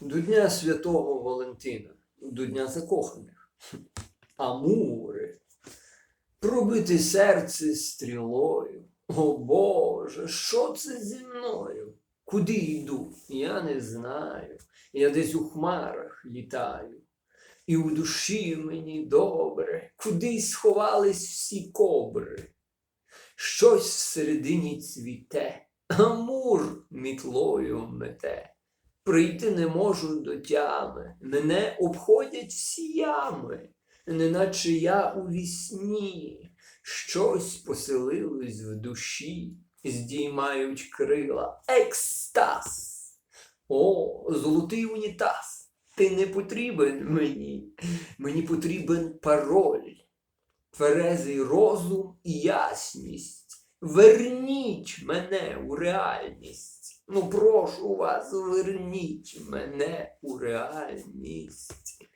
До Дня Святого Валентина, до Дня закоханих. Амури. Пробити серце стрілою. О Боже, що це зі мною? Куди йду? Я не знаю. Я десь у хмарах літаю. І у душі мені добре, кудись сховались всі кобри. Щось всередині цвіте, амур мітлою мете. Прийти не можу до тями, мене обходять всі ями, неначе я у вісні, щось поселилось в душі, здіймають крила. Екстаз! О, золотий унітаз! Ти не потрібен мені, мені потрібен пароль, тверезий розум і ясність. Верніть мене у реальність. Ну, прошу вас, верніть мене у реальність.